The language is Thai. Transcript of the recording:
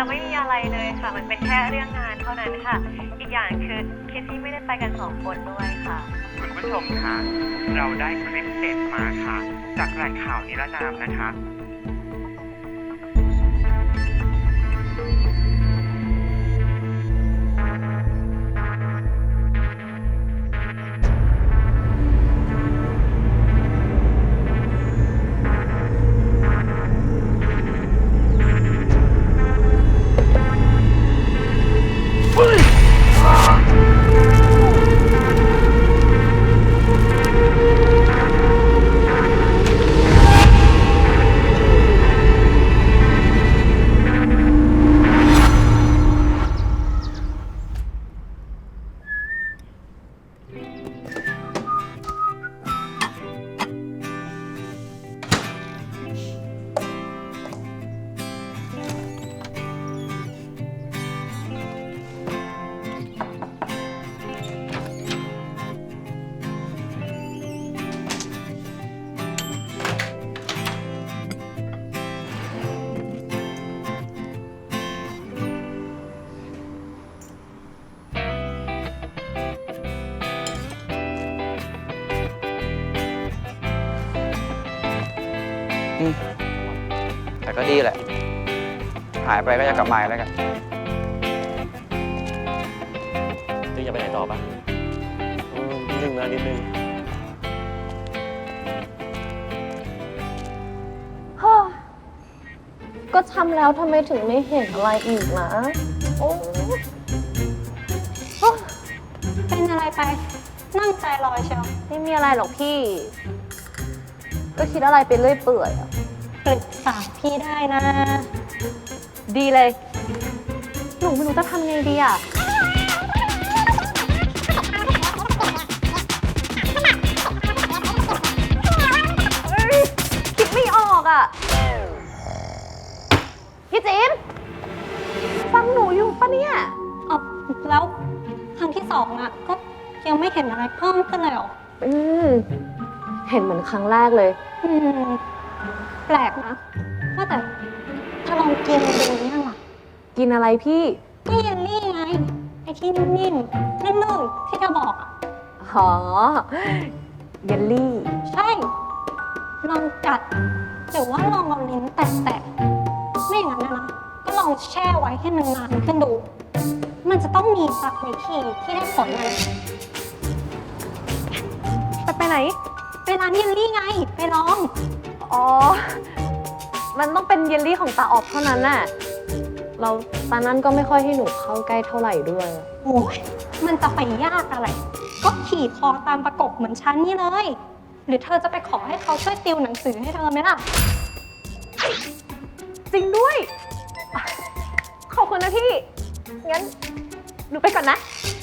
ราไม่มีอะไรเลยค่ะ มันเป็นแค่เรื่องงานเท่านั้นค่ะ อีกอย่างคือคิดที่ไม่ได้ไปกันสองคนด้วยค่ะ คุณผู้ชมคะเราได้คลิปเด็ดมาค่ะ จากแหล่งข่าวนิรนามนะคะ แต่ก็ดีแหละ หายไปก็จะกลับมาอีกแล้วกัน นี่จะไปไหนต่อปะอืมนิดนึงนะนิดนึงฮ่าก็ทำแล้วทำไมถึงไม่เห็นอะไรอีกนะ โอ้ฮ่าเป็นอะไรไป นั่งใจลอยเชียวไม่มีอะไรหรอกพี่ ก็คิดอะไรไปเรื่อยเปื่อยอะปรึกษาพี่ได้นะ ดีเลย หนูไม่รู้จะทำไงดีอะเอ้ยคิดไม่ออกอะพี่จิมฟังหนูอยู่ปะเนี่ย เอาแล้วครั้งที่สองอะก็ยังไม่เห็นอะไรเพิ่มขึ้นเลยเหรอ อืม เห็นเหมือนครั้งแรกเลย อืมแปลกนะว่าแต่เธอลองกินดูยังล่ะกินอะไรพี่ก็เยลลี่ไงไอ้ที่นิ่มๆลื่นๆที่เธอบอกอะอ๋อเยลลี่ ใช่ ลองกัดหรือว่าลองเอาลิ้นแตะๆไม่อย่างนั้นนะนะก็ลองแช่ไว้ให้นานๆขึ้นดู มันจะต้องมีสักวิธีที่ได้ผลนะไปไปไหน ไปร้านเยลลี่ไง ไปลอง อ๋อ มันต้องเป็นเยลลี่ของตาออกเท่านั้นน่ะเราตานั้นก็ไม่ค่อยให้หนูเข้าใกล้เท่าไหร่ด้วย โอ้ยมันจะไปยากอะไร ก็ขี่คอตามประกบเหมือนฉันนี่เลย หรือเธอจะไปขอให้เขาช่วยติวหนังสือให้เธอไหมล่ะ จริงด้วย ขอบคุณนะพี่ งั้นหนูไปก่อนนะไ